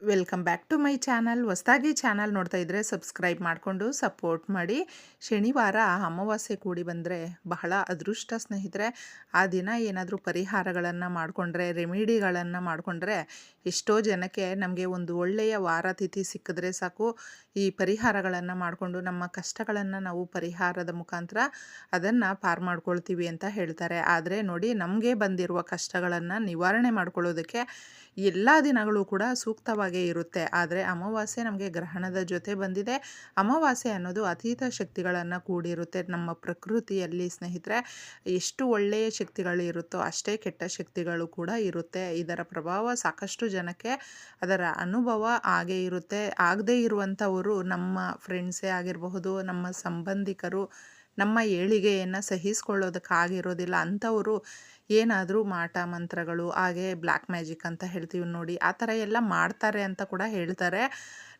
Welcome back to my channel. ಹೊಸದಾಗಿ channel ನೋಡ್ತಾ ಇದ್ದರೆ ಸಬ್ಸ್ಕ್ರೈಬ್ ಮಾಡಿಕೊಂಡು ಸಪೋರ್ಟ್ ಮಾಡಿ. ಶನಿವಾರ ಅಮಾವಾಸ್ಯೆ ಕೂಡಿ ಬಂದರೆ ಬಹಳ ಅದೃಷ್ಟ ಸ್ನೇಹಿತರೆ. ಆ ದಿನ ಏನಾದರೂ ಪರಿಹಾರಗಳನ್ನು ಮಾಡಿಕೊಂಡ್ರೆ, ರೆಮಿಡಿಗಳನ್ನು ಮಾಡಿಕೊಂಡ್ರೆ ಎಷ್ಟೋ ಜನಕ್ಕೆ ನಮಗೆ ಒಂದು ಒಳ್ಳೆಯ ವಾರ ತಿಥಿ ಸಿಕ್ಕಿದ್ರೆ ಸಾಕು. ಈ ಪರಿಹಾರಗಳನ್ನು ಮಾಡಿಕೊಂಡು ನಮ್ಮ ಕಷ್ಟಗಳನ್ನು ನಾವು ಪರಿಹಾರದ ಮುಖಾಂತರ ಅದನ್ನು ಪಾರ್ ಮಾಡ್ಕೊಳ್ತೀವಿ ಅಂತ ಹೇಳ್ತಾರೆ. ಆದರೆ ನೋಡಿ, ನಮಗೆ ಬಂದಿರುವ ಕಷ್ಟಗಳನ್ನು ನಿವಾರಣೆ ಮಾಡ್ಕೊಳ್ಳೋದಕ್ಕೆ ಎಲ್ಲ ದಿನಗಳು ಕೂಡ ಸೂಕ್ತವಾಗೇ ಇರುತ್ತೆ. ಆದರೆ ಅಮಾವಾಸ್ಯೆ ನಮಗೆ ಗ್ರಹಣದ ಜೊತೆ ಬಂದಿದೆ. ಅಮಾವಾಸ್ಯೆ ಅನ್ನೋದು ಅತೀತ ಶಕ್ತಿಗಳನ್ನು ಕೂಡಿರುತ್ತೆ. ನಮ್ಮ ಪ್ರಕೃತಿಯಲ್ಲಿ ಸ್ನೇಹಿತರೆ, ಎಷ್ಟು ಒಳ್ಳೆಯ ಶಕ್ತಿಗಳು ಇರುತ್ತೋ ಅಷ್ಟೇ ಕೆಟ್ಟ ಶಕ್ತಿಗಳು ಕೂಡ ಇರುತ್ತೆ. ಇದರ ಪ್ರಭಾವ ಸಾಕಷ್ಟು ಜನಕ್ಕೆ ಅದರ ಅನುಭವ ಹಾಗೇ ಇರುತ್ತೆ. ಆಗದೇ ಇರುವಂಥವರು ನಮ್ಮ ಫ್ರೆಂಡ್ಸೇ ಆಗಿರಬಹುದು, ನಮ್ಮ ಸಂಬಂಧಿಕರು, ನಮ್ಮ ಏಳಿಗೆಯನ್ನು ಸಹಿಸ್ಕೊಳ್ಳೋದಕ್ಕಾಗಿರೋದಿಲ್ಲ. ಅಂಥವರು ಏನಾದರೂ ಮಾಟ ಮಂತ್ರಗಳು, ಹಾಗೆ ಬ್ಲ್ಯಾಕ್ ಮ್ಯಾಜಿಕ್ ಅಂತ ಹೇಳ್ತೀವಿ ನೋಡಿ, ಆ ಥರ ಎಲ್ಲ ಮಾಡ್ತಾರೆ ಅಂತ ಕೂಡ ಹೇಳ್ತಾರೆ.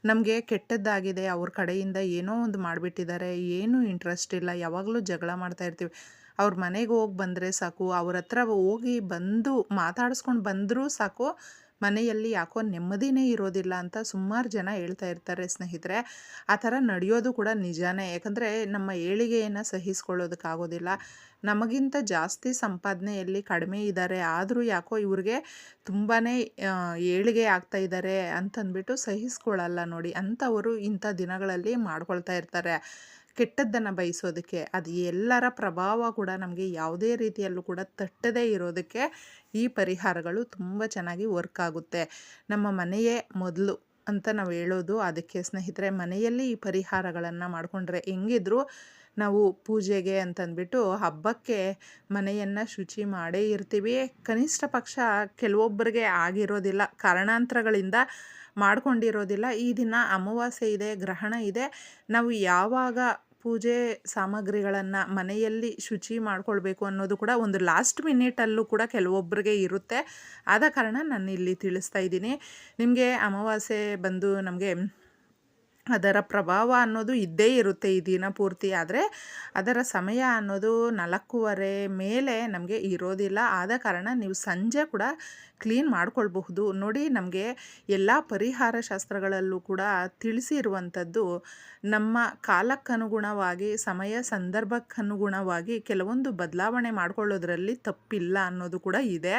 ನಮಗೆ ಕೆಟ್ಟದ್ದಾಗಿದೆ, ಅವ್ರ ಕಡೆಯಿಂದ ಏನೋ ಒಂದು ಮಾಡಿಬಿಟ್ಟಿದ್ದಾರೆ, ಏನೂ ಇಂಟ್ರೆಸ್ಟ್ ಇಲ್ಲ, ಯಾವಾಗಲೂ ಜಗಳ ಮಾಡ್ತಾ ಇರ್ತೀವಿ. ಅವ್ರ ಮನೆಗೆ ಹೋಗಿ ಬಂದರೆ ಸಾಕು, ಅವ್ರ ಹತ್ರ ಹೋಗಿ ಬಂದು ಮಾತಾಡಿಸ್ಕೊಂಡು ಬಂದರೂ ಸಾಕು ಮನೆಯಲ್ಲಿ ಯಾಕೋ ನೆಮ್ಮದಿನೇ ಇರೋದಿಲ್ಲ ಅಂತ ಸುಮಾರು ಜನ ಹೇಳ್ತಾ ಇರ್ತಾರೆ ಸ್ನೇಹಿತರೆ. ಆ ಥರ ನಡೆಯೋದು ಕೂಡ ನಿಜಾನೇ. ಯಾಕಂದರೆ ನಮ್ಮ ಏಳಿಗೆಯನ್ನು ಸಹಿಸ್ಕೊಳ್ಳೋದಕ್ಕಾಗೋದಿಲ್ಲ ನಮಗಿಂತ ಜಾಸ್ತಿ ಸಂಪಾದನೆಯಲ್ಲಿ ಕಡಿಮೆ ಇದ್ದಾರೆ ಆದರೂ ಯಾಕೋ ಇವ್ರಿಗೆ ತುಂಬಾ ಏಳಿಗೆ ಆಗ್ತಾ ಇದ್ದಾರೆ ಅಂತಂದ್ಬಿಟ್ಟು ಸಹಿಸ್ಕೊಳ್ಳಲ್ಲ ನೋಡಿ. ಅಂಥವರು ಇಂಥ ದಿನಗಳಲ್ಲಿ ಮಾಡ್ಕೊಳ್ತಾ ಇರ್ತಾರೆ. ಕೆಟ್ಟದ್ದನ್ನು ಬಯಸೋದಕ್ಕೆ, ಅದು ಎಲ್ಲರ ಪ್ರಭಾವ ಕೂಡ ನಮಗೆ ಯಾವುದೇ ರೀತಿಯಲ್ಲೂ ಕೂಡ ತಟ್ಟದೇ ಇರೋದಕ್ಕೆ ಈ ಪರಿಹಾರಗಳು ತುಂಬ ಚೆನ್ನಾಗಿ ವರ್ಕ್ ಆಗುತ್ತೆ. ನಮ್ಮ ಮನೆಯೇ ಮೊದಲು ಅಂತ ನಾವು ಹೇಳೋದು, ಅದಕ್ಕೆ ಸ್ನೇಹಿತರೆ ಮನೆಯಲ್ಲಿ ಈ ಪರಿಹಾರಗಳನ್ನು ಮಾಡಿಕೊಂಡ್ರೆ ಹೆಂಗಿದ್ರು ನಾವು ಪೂಜೆಗೆ ಅಂತಂದ್ಬಿಟ್ಟು ಹಬ್ಬಕ್ಕೆ ಮನೆಯನ್ನು ಶುಚಿ ಮಾಡೇ ಇರ್ತೀವಿ. ಕನಿಷ್ಠ ಪಕ್ಷ ಕೆಲವೊಬ್ಬರಿಗೆ ಆಗಿರೋದಿಲ್ಲ, ಕಾರಣಾಂತರಗಳಿಂದ ಮಾಡ್ಕೊಂಡಿರೋದಿಲ್ಲ. ಈ ದಿನ ಅಮಾವಾಸ್ಯೆ ಇದೆ, ಗ್ರಹಣ ಇದೆ. ನಾವು ಯಾವಾಗ ಪೂಜೆ ಸಾಮಗ್ರಿಗಳನ್ನು ಮನೆಯಲ್ಲಿ ಶುಚಿ ಮಾಡ್ಕೊಳ್ಬೇಕು ಅನ್ನೋದು ಕೂಡ ಒಂದು ಲಾಸ್ಟ್ ಮಿನಿಟಲ್ಲೂ ಕೂಡ ಕೆಲವೊಬ್ಬರಿಗೆ ಇರುತ್ತೆ. ಆದ ಕಾರಣ ನಾನು ಇಲ್ಲಿ ತಿಳಿಸ್ತಾ ಇದ್ದೀನಿ. ನಿಮಗೆ ಅಮಾವಾಸ್ಯೆ ಬಂದು ನಮಗೆ ಅದರ ಪ್ರಭಾವ ಅನ್ನೋದು ಇದ್ದೇ ಇರುತ್ತೆ ಈ ದಿನ ಪೂರ್ತಿ. ಆದರೆ ಅದರ ಸಮಯ ಅನ್ನೋದು ನಾಲ್ಕೂವರೆ ಮೇಲೆ ನಮಗೆ ಇರೋದಿಲ್ಲ. ಆದ ಕಾರಣ ನೀವು ಸಂಜೆ ಕೂಡ ಕ್ಲೀನ್ ಮಾಡ್ಕೊಳ್ಬಹುದು. ನೋಡಿ, ನಮಗೆ ಎಲ್ಲ ಪರಿಹಾರ ಶಾಸ್ತ್ರಗಳಲ್ಲೂ ಕೂಡ ತಿಳಿಸಿರುವಂಥದ್ದು ನಮ್ಮ ಕಾಲಕ್ಕನುಗುಣವಾಗಿ, ಸಮಯ ಸಂದರ್ಭಕ್ಕನುಗುಣವಾಗಿ ಕೆಲವೊಂದು ಬದಲಾವಣೆ ಮಾಡಿಕೊಳ್ಳೋದ್ರಲ್ಲಿ ತಪ್ಪಿಲ್ಲ ಅನ್ನೋದು ಕೂಡ ಇದೆ.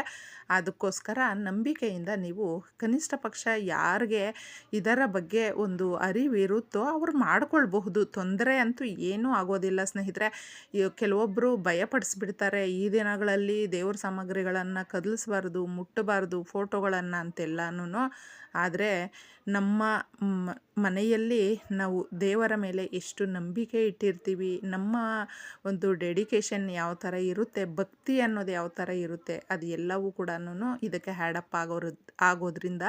ಅದಕ್ಕೋಸ್ಕರ ನಂಬಿಕೆಯಿಂದ ನೀವು ಕನಿಷ್ಠ ಪಕ್ಷ ಯಾರಿಗೆ ಇದರ ಬಗ್ಗೆ ಒಂದು ಅರಿವಿರುತ್ತೋ ಅವ್ರು ಮಾಡ್ಕೊಳ್ಬಹುದು. ತೊಂದರೆ ಅಂತೂ ಏನೂ ಆಗೋದಿಲ್ಲ ಸ್ನೇಹಿತರೆ. ಕೆಲವೊಬ್ಬರು ಭಯಪಡಿಸ್ಬಿಡ್ತಾರೆ. ಈ ದಿನಗಳಲ್ಲಿ ದೇವ್ರ ಸಾಮಗ್ರಿಗಳನ್ನು ಕದಲಿಸ್ಬಾರ್ದು, ಮುಟ್ಟಬಾರ್ದು, ಫೋಟೋಗಳನ್ನು ಅಂತೆಲ್ಲನೂ ಆದರೆ ನಮ್ಮ ಮನೆಯಲ್ಲಿ ನಾವು ದೇವರ ಮೇಲೆ ಎಷ್ಟು ನಂಬಿಕೆ ಇಟ್ಟಿರ್ತೀವಿ, ನಮ್ಮ ಒಂದು ಡೆಡಿಕೇಶನ್ ಯಾವ ಥರ ಇರುತ್ತೆ, ಭಕ್ತಿ ಅನ್ನೋದು ಯಾವ ಥರ ಇರುತ್ತೆ, ಅದು ಎಲ್ಲವೂ ಕೂಡ ಇದಕ್ಕೆ ಹ್ಯಾಡಪ್ ಆಗೋರು, ಆಗೋದ್ರಿಂದ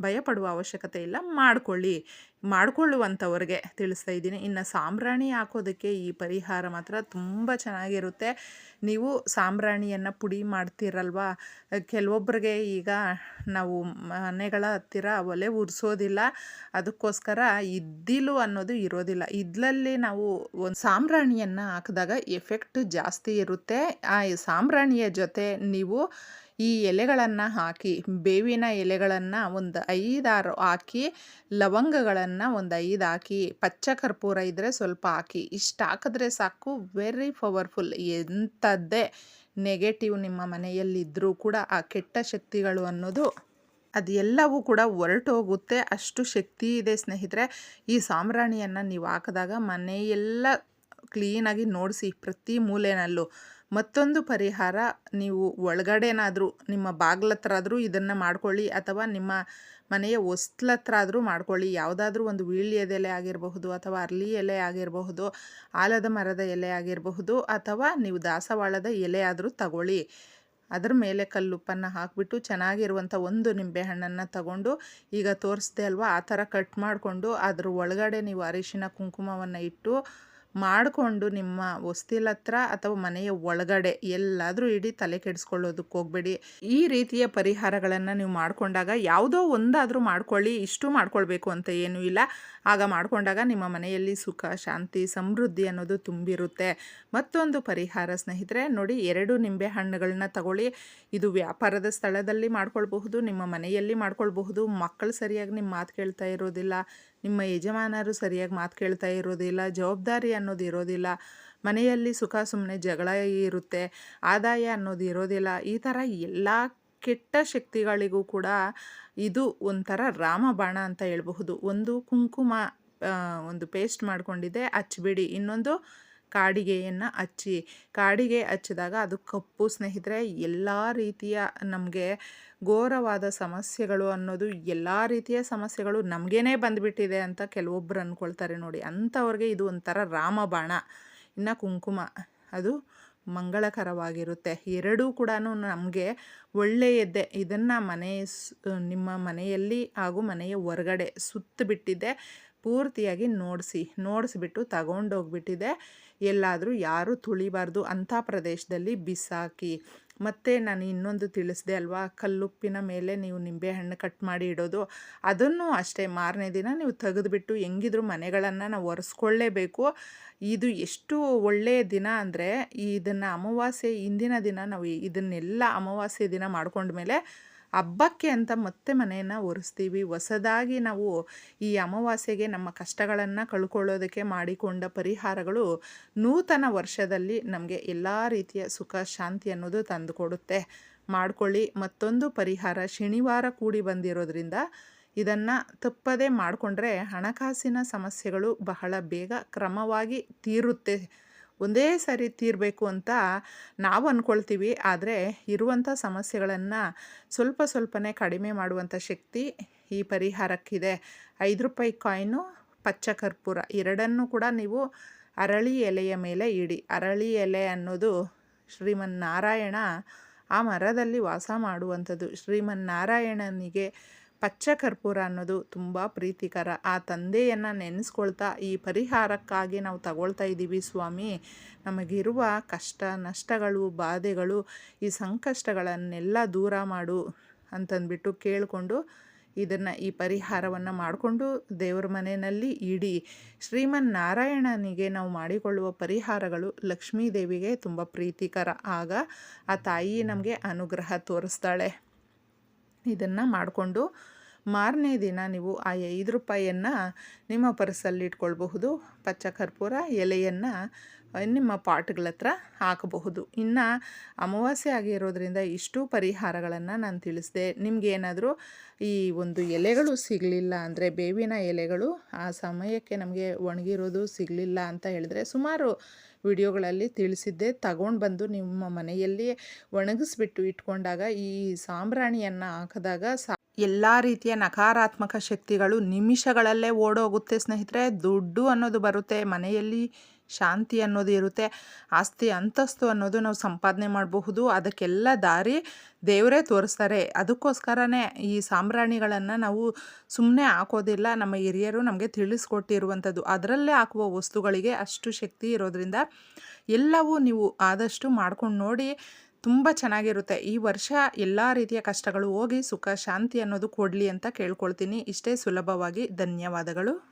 ಭಯಪಡುವ ಅವಶ್ಯಕತೆ ಇಲ್ಲ. ಮಾಡ್ಕೊಳ್ಳಿ, ಮಾಡಿಕೊಳ್ಳುವಂಥವ್ರಿಗೆ ತಿಳಿಸ್ತಾ ಇದ್ದೀನಿ. ಇನ್ನು ಸಾಂಬ್ರಾಣಿ ಹಾಕೋದಕ್ಕೆ ಈ ಪರಿಹಾರ ಮಾತ್ರ ತುಂಬ ಚೆನ್ನಾಗಿರುತ್ತೆ. ನೀವು ಸಾಂಬ್ರಾಣಿಯನ್ನು ಪುಡಿ ಮಾಡ್ತೀರಲ್ವ? ಕೆಲವೊಬ್ಬರಿಗೆ ಈಗ ನಾವು ಮನೆಗಳ ಹತ್ತಿರ ಒಲೆ ಉರಿಸೋದಿಲ್ಲ, ಅದಕ್ಕೋಸ್ಕರ ಇದ್ದಿಲು ಅನ್ನೋದು ಇರೋದಿಲ್ಲ. ಇದ್ಲಲ್ಲಿ ನಾವು ಒಂದು ಸಾಂಬ್ರಾಣಿಯನ್ನು ಹಾಕಿದಾಗ ಎಫೆಕ್ಟ್ ಜಾಸ್ತಿ ಇರುತ್ತೆ. ಆ ಸಾಂಬ್ರಾಣಿಯ ಜೊತೆ ನೀವು ಈ ಎಲೆಗಳನ್ನು ಹಾಕಿ, ಬೇವಿನ ಎಲೆಗಳನ್ನು ಒಂದು ಐದಾರು ಹಾಕಿ, ಲವಂಗಗಳನ್ನು ಒಂದು ಐದು ಹಾಕಿ, ಪಚ್ಚ ಕರ್ಪೂರ ಇದ್ದರೆ ಸ್ವಲ್ಪ ಹಾಕಿ, ಇಷ್ಟು ಹಾಕಿದ್ರೆ ಸಾಕು ವೆರಿ ಪವರ್ಫುಲ್ ಎಂಥದ್ದೇ ನೆಗೆಟಿವ್ ನಿಮ್ಮ ಮನೆಯಲ್ಲಿದ್ದರೂ ಕೂಡ ಆ ಕೆಟ್ಟ ಶಕ್ತಿಗಳು ಅನ್ನೋದು ಅದು ಎಲ್ಲವೂ ಕೂಡ ಹೊರಟೋಗುತ್ತೆ. ಅಷ್ಟು ಶಕ್ತಿ ಇದೆ ಸ್ನೇಹಿತರೆ. ಈ ಸಾಂಬ್ರಾಣಿಯನ್ನು ನೀವು ಹಾಕಿದಾಗ ಮನೆಯೆಲ್ಲ ಕ್ಲೀನಾಗಿ ನೋಡಿಸಿ ಪ್ರತಿ ಮೂಲೆಯಲ್ಲೂ ಮತ್ತೊಂದು ಪರಿಹಾರ, ನೀವು ಒಳಗಡೆನಾದರೂ, ನಿಮ್ಮ ಬಾಗ್ಲ ಹತ್ರ ಆದರೂ ಇದನ್ನು ಮಾಡ್ಕೊಳ್ಳಿ ಅಥವಾ ನಿಮ್ಮ ಮನೆಯ ಹೊಸ್ಲ ಹತ್ರ ಆದರೂ ಮಾಡ್ಕೊಳ್ಳಿ. ಯಾವುದಾದ್ರೂ ಒಂದು ವೀಳ್ಯದೆಲೆ ಆಗಿರಬಹುದು ಅಥವಾ ಅರ್ಲಿ ಎಲೆ ಆಗಿರಬಹುದು, ಆಲದ ಮರದ ಎಲೆ ಆಗಿರಬಹುದು ಅಥವಾ ನೀವು ದಾಸವಾಳದ ಎಲೆ ಆದರೂ ತಗೊಳ್ಳಿ. ಅದರ ಮೇಲೆ ಕಲ್ಲುಪ್ಪನ್ನು ಹಾಕಿಬಿಟ್ಟು ಚೆನ್ನಾಗಿರುವಂಥ ಒಂದು ನಿಂಬೆಹಣ್ಣನ್ನು ತಗೊಂಡು ಈಗ ತೋರಿಸ್ದೆ ಅಲ್ವಾ? ಆ ಥರ ಕಟ್ ಮಾಡಿಕೊಂಡು ಅದ್ರ ಒಳಗಡೆ ನೀವು ಅರಿಶಿನ, ಕುಂಕುಮವನ್ನು ಇಟ್ಟು ಮಾಡಿಕೊಂಡು ನಿಮ್ಮ ಹೊಸ್ತಿಲ ಹತ್ರ ಅಥವಾ ಮನೆಯ ಒಳಗಡೆ ಎಲ್ಲಾದರೂ ಇಡೀ ತಲೆ ಕೆಡಿಸ್ಕೊಳ್ಳೋದಕ್ಕೆ ಹೋಗಬೇಡಿ. ಈ ರೀತಿಯ ಪರಿಹಾರಗಳನ್ನು ನೀವು ಮಾಡಿಕೊಂಡಾಗ ಯಾವುದೋ ಒಂದಾದರೂ ಮಾಡ್ಕೊಳ್ಳಿ, ಇಷ್ಟು ಮಾಡ್ಕೊಳ್ಬೇಕು ಅಂತ ಏನೂ ಇಲ್ಲ. ಆಗ ಮಾಡಿಕೊಂಡಾಗ ನಿಮ್ಮ ಮನೆಯಲ್ಲಿ ಸುಖ, ಶಾಂತಿ, ಸಮೃದ್ಧಿ ಅನ್ನೋದು ತುಂಬಿರುತ್ತೆ. ಮತ್ತೊಂದು ಪರಿಹಾರ ಸ್ನೇಹಿತರೆ, ನೋಡಿ ಎರಡು ನಿಂಬೆ ಹಣ್ಣುಗಳನ್ನ ತಗೊಳ್ಳಿ. ಇದು ವ್ಯಾಪಾರದ ಸ್ಥಳದಲ್ಲಿ ಮಾಡ್ಕೊಳ್ಬಹುದು, ನಿಮ್ಮ ಮನೆಯಲ್ಲಿ ಮಾಡ್ಕೊಳ್ಬಹುದು. ಮಕ್ಕಳು ಸರಿಯಾಗಿ ನಿಮ್ಮ ಮಾತು ಕೇಳ್ತಾ ಇರೋದಿಲ್ಲ. ನಿಮ್ಮ ಯಜಮಾನರು ಸರಿಯಾಗಿ ಮಾತು ಕೇಳ್ತಾ ಇರೋದಿಲ್ಲ, ಜವಾಬ್ದಾರಿ ಅನ್ನೋದು ಇರೋದಿಲ್ಲ, ಮನೆಯಲ್ಲಿ ಸುಖ ಸುಮ್ಮನೆ ಜಗಳ ಇರುತ್ತೆ, ಆದಾಯ ಅನ್ನೋದು ಇರೋದಿಲ್ಲ, ಈ ಥರ ಎಲ್ಲ ಕೆಟ್ಟ ಶಕ್ತಿಗಳಿಗೂ ಕೂಡ ಇದು ಒಂಥರ ರಾಮಬಾಣ ಅಂತ ಹೇಳ್ಬಹುದು. ಒಂದು ಕುಂಕುಮ ಒಂದು ಪೇಸ್ಟ್ ಮಾಡಿಕೊಂಡಿದ್ದೆ, ಹಚ್ಬಿಡಿ. ಇನ್ನೊಂದು ಕಾಡಿಗೆಯನ್ನು ಹಚ್ಚಿ, ಕಾಡಿಗೆ ಹಚ್ಚಿದಾಗ ಅದು ಕಪ್ಪು ಸ್ನೇಹಿತರೆ, ಎಲ್ಲ ರೀತಿಯ ನಮಗೆ ಘೋರವಾದ ಸಮಸ್ಯೆಗಳು ಅನ್ನೋದು ಎಲ್ಲ ರೀತಿಯ ಸಮಸ್ಯೆಗಳು ನಮಗೇನೆ ಬಂದುಬಿಟ್ಟಿದೆ ಅಂತ ಕೆಲವೊಬ್ಬರು ಅಂದ್ಕೊಳ್ತಾರೆ ನೋಡಿ. ಅಂಥವ್ರಿಗೆ ಇದು ಒಂಥರ ರಾಮಬಾಣ, ಇನ್ನು ಕುಂಕುಮ. ಅದು ಮಂಗಳಕರವಾಗಿರುತ್ತೆ. ಎರಡೂ ಕೂಡ ನಮಗೆ ಒಳ್ಳೆಯದ್ದೇ ಇದನ್ನು ಮನೆ ನಿಮ್ಮ ಮನೆಯಲ್ಲಿ ಹಾಗೂ ಮನೆಯ ಹೊರಗಡೆ ಸುತ್ತ ಬಿಟ್ಟಿದ್ದೆ ಪೂರ್ತಿಯಾಗಿ ನೋಡಿಸಿ, ನೋಡಿಸ್ಬಿಟ್ಟು ತಗೊಂಡೋಗ್ಬಿಟ್ಟಿದೆ. ಎಲ್ಲಾದರೂ ಯಾರೂ ತುಳಿಬಾರ್ದು. ಅಂಥ ಪ್ರದೇಶದಲ್ಲಿ ಬಿಸಾಕಿ. ಮತ್ತು ನಾನು ಇನ್ನೊಂದು ತಿಳಿಸಿದೆ ಅಲ್ವಾ? ಕಲ್ಲುಪ್ಪಿನ ಮೇಲೆ ನೀವು ನಿಂಬೆಹಣ್ಣು ಕಟ್ ಮಾಡಿ ಇಡೋದು. ಅದನ್ನು ಅಷ್ಟೇ, ಮಾರನೇ ದಿನ ನೀವು ತೆಗೆದುಬಿಟ್ಟು ಹೆಂಗಿದ್ರು ಮನೆಗಳನ್ನು ನಾವು ಒರೆಸ್ಕೊಳ್ಳೇಬೇಕು. ಇದು ಎಷ್ಟು ಒಳ್ಳೆಯ ದಿನ ಅಂದರೆ, ಇದನ್ನು ಅಮಾವಾಸ್ಯೆ ಇಂದಿನ ದಿನ ನಾವು ಇದನ್ನೆಲ್ಲ ಅಮಾವಾಸ್ಯೆ ದಿನ ಮಾಡ್ಕೊಂಡ್ಮೇಲೆ ಹಬ್ಬಕ್ಕೆ ಅಂತ ಮತ್ತೆ ಮನೆಯನ್ನು ಒರೆಸ್ತೀವಿ. ಹೊಸದಾಗಿ ನಾವು ಈ ಅಮಾವಾಸ್ಯೆಗೆ ನಮ್ಮ ಕಷ್ಟಗಳನ್ನು ಕಳ್ಕೊಳ್ಳೋದಕ್ಕೆ ಮಾಡಿಕೊಂಡ ಪರಿಹಾರಗಳು ನೂತನ ವರ್ಷದಲ್ಲಿ ನಮಗೆ ಎಲ್ಲ ರೀತಿಯ ಸುಖ, ಶಾಂತಿ ಅನ್ನೋದು ತಂದುಕೊಡುತ್ತೆ. ಮಾಡಿಕೊಳ್ಳಿ. ಮತ್ತೊಂದು ಪರಿಹಾರ ಶನಿವಾರ ಕೂಡಿ ಬಂದಿರೋದ್ರಿಂದ ಇದನ್ನು ತಪ್ಪದೇ ಮಾಡಿಕೊಂಡ್ರೆ ಹಣಕಾಸಿನ ಸಮಸ್ಯೆಗಳು ಬಹಳ ಬೇಗ ಕ್ರಮವಾಗಿ ತೀರುತ್ತೆ. ಒಂದೇ ಸಾರಿ ತೀರಬೇಕು ಅಂತ ನಾವು ಅಂದ್ಕೊಳ್ತೀವಿ ಆದರೆ ಇರುವಂಥ ಸಮಸ್ಯೆಗಳನ್ನು ಸ್ವಲ್ಪ ಸ್ವಲ್ಪನೇ ಕಡಿಮೆ ಮಾಡುವಂಥ ಶಕ್ತಿ ಈ ಪರಿಹಾರಕ್ಕಿದೆ. ಐದು ರೂಪಾಯಿ ಕಾಯಿನು, ಪಚ್ಚ ಕರ್ಪೂರ ಎರಡನ್ನೂ ಕೂಡ ನೀವು ಅರಳಿ ಎಲೆಯ ಮೇಲೆ ಇಡಿ. ಅರಳಿ ಎಲೆ ಅನ್ನೋದು ಶ್ರೀಮನ್ನಾರಾಯಣ ಆ ಮರದಲ್ಲಿ ವಾಸ ಮಾಡುವಂಥದ್ದು. ಶ್ರೀಮನ್ನಾರಾಯಣನಿಗೆ ಪಚ್ಚ ಕರ್ಪೂರ ಅನ್ನೋದು ತುಂಬ ಪ್ರೀತಿಕರ. ಆ ತಂದೆಯನ್ನು ನೆನೆಸ್ಕೊಳ್ತಾ ಈ ಪರಿಹಾರಕ್ಕಾಗಿ ನಾವು ತಗೊಳ್ತಾ ಇದ್ದೀವಿ ಸ್ವಾಮಿ. ನಮಗಿರುವ ಕಷ್ಟ, ನಷ್ಟಗಳು, ಬಾಧೆಗಳು ಈ ಸಂಕಷ್ಟಗಳನ್ನೆಲ್ಲ ದೂರ ಮಾಡು ಅಂತಂದ್ಬಿಟ್ಟು ಕೇಳಿಕೊಂಡು ಇದನ್ನು ಈ ಪರಿಹಾರವನ್ನು ಮಾಡಿಕೊಂಡು ದೇವರ ಮನೆಯಲ್ಲಿ ಇಡಿ. ಶ್ರೀಮನ್ನಾರಾಯಣನಿಗೆ ನಾವು ಮಾಡಿಕೊಳ್ಳುವ ಪರಿಹಾರಗಳು ಲಕ್ಷ್ಮೀ ದೇವಿಗೆ ತುಂಬ ಪ್ರೀತಿಕರ. ಆಗ ಆ ತಾಯಿ ನಮಗೆ ಅನುಗ್ರಹ ತೋರಿಸ್ತಾಳೆ. ಇದನ್ನು ಮಾಡಿಕೊಂಡು ಮಾರನೇ ದಿನ ನೀವು ಆ ಐದು ರೂಪಾಯಿಯನ್ನು ನಿಮ್ಮ ಪರ್ಸಲ್ಲಿ ಇಟ್ಕೊಳ್ಬಹುದು. ಪಚ್ಚ ಕರ್ಪೂರ ಎಲೆಯನ್ನು ನಿಮ್ಮ ಪಾಟ್ಗಳ ಹತ್ರ ಹಾಕಬಹುದು. ಇನ್ನು ಅಮಾವಾಸ್ಯೆ ಆಗಿರೋದ್ರಿಂದ ಇಷ್ಟು ಪರಿಹಾರಗಳನ್ನು ನಾನು ತಿಳಿಸಿದೆ. ನಿಮಗೇನಾದರೂ ಈ ಒಂದು ಎಲೆಗಳು ಸಿಗಲಿಲ್ಲ ಅಂದರೆ, ಬೇವಿನ ಎಲೆಗಳು ಆ ಸಮಯಕ್ಕೆ ನಮಗೆ ಒಣಗಿರೋದು ಸಿಗಲಿಲ್ಲ ಅಂತ ಹೇಳಿದ್ರೆ ಸುಮಾರು ವಿಡಿಯೋಗಳಲ್ಲಿ ತಿಳಿಸಿದ್ದೆ. ತಗೊಂಡು ಬಂದು ನಿಮ್ಮ ಮನೆಯಲ್ಲಿ ಒಣಗಿಸ್ಬಿಟ್ಟು ಇಟ್ಕೊಂಡಾಗ ಈ ಸಾಂಬ್ರಾಣಿಯನ್ನು ಹಾಕಿದಾಗ ಸಾ ಎಲ್ಲ ರೀತಿಯ ನಕಾರಾತ್ಮಕ ಶಕ್ತಿಗಳು ನಿಮಿಷಗಳಲ್ಲೇ ಓಡೋಗುತ್ತೆ ಸ್ನೇಹಿತರೆ. ದುಡ್ಡು ಅನ್ನೋದು ಬರುತ್ತೆ. ಮನೆಯಲ್ಲಿ ಶಾಂತಿ ಅನ್ನೋದು ಇರುತ್ತೆ. ಆಸ್ತಿ, ಅಂತಸ್ತು ಅನ್ನೋದು ನಾವು ಸಂಪಾದನೆ ಮಾಡಬಹುದು. ಅದಕ್ಕೆಲ್ಲ ದಾರಿ ದೇವರೇ ತೋರಿಸ್ತಾರೆ. ಅದಕ್ಕೋಸ್ಕರನೇ ಈ ಸಾಂಬ್ರಾಣಿಗಳನ್ನು ನಾವು ಸುಮ್ಮನೆ ಹಾಕೋದಿಲ್ಲ. ನಮ್ಮ ಹಿರಿಯರು ನಮಗೆ ತಿಳಿಸ್ಕೊಟ್ಟಿರುವಂಥದ್ದು. ಅದರಲ್ಲೇ ಹಾಕುವ ವಸ್ತುಗಳಿಗೆ ಅಷ್ಟು ಶಕ್ತಿ ಇರೋದ್ರಿಂದ ಎಲ್ಲವೂ ನೀವು ಆದಷ್ಟು ಮಾಡ್ಕೊಂಡು ನೋಡಿ ತುಂಬ ಚೆನ್ನಾಗಿರುತ್ತೆ. ಈ ವರ್ಷ ಎಲ್ಲ ರೀತಿಯ ಕಷ್ಟಗಳು ಹೋಗಿ ಸುಖ, ಶಾಂತಿ ಅನ್ನೋದು ಕೊಡಲಿ ಅಂತ ಕೇಳ್ಕೊಳ್ತೀನಿ. ಇಷ್ಟೇ ಸುಲಭವಾಗಿ ಧನ್ಯವಾದಗಳು.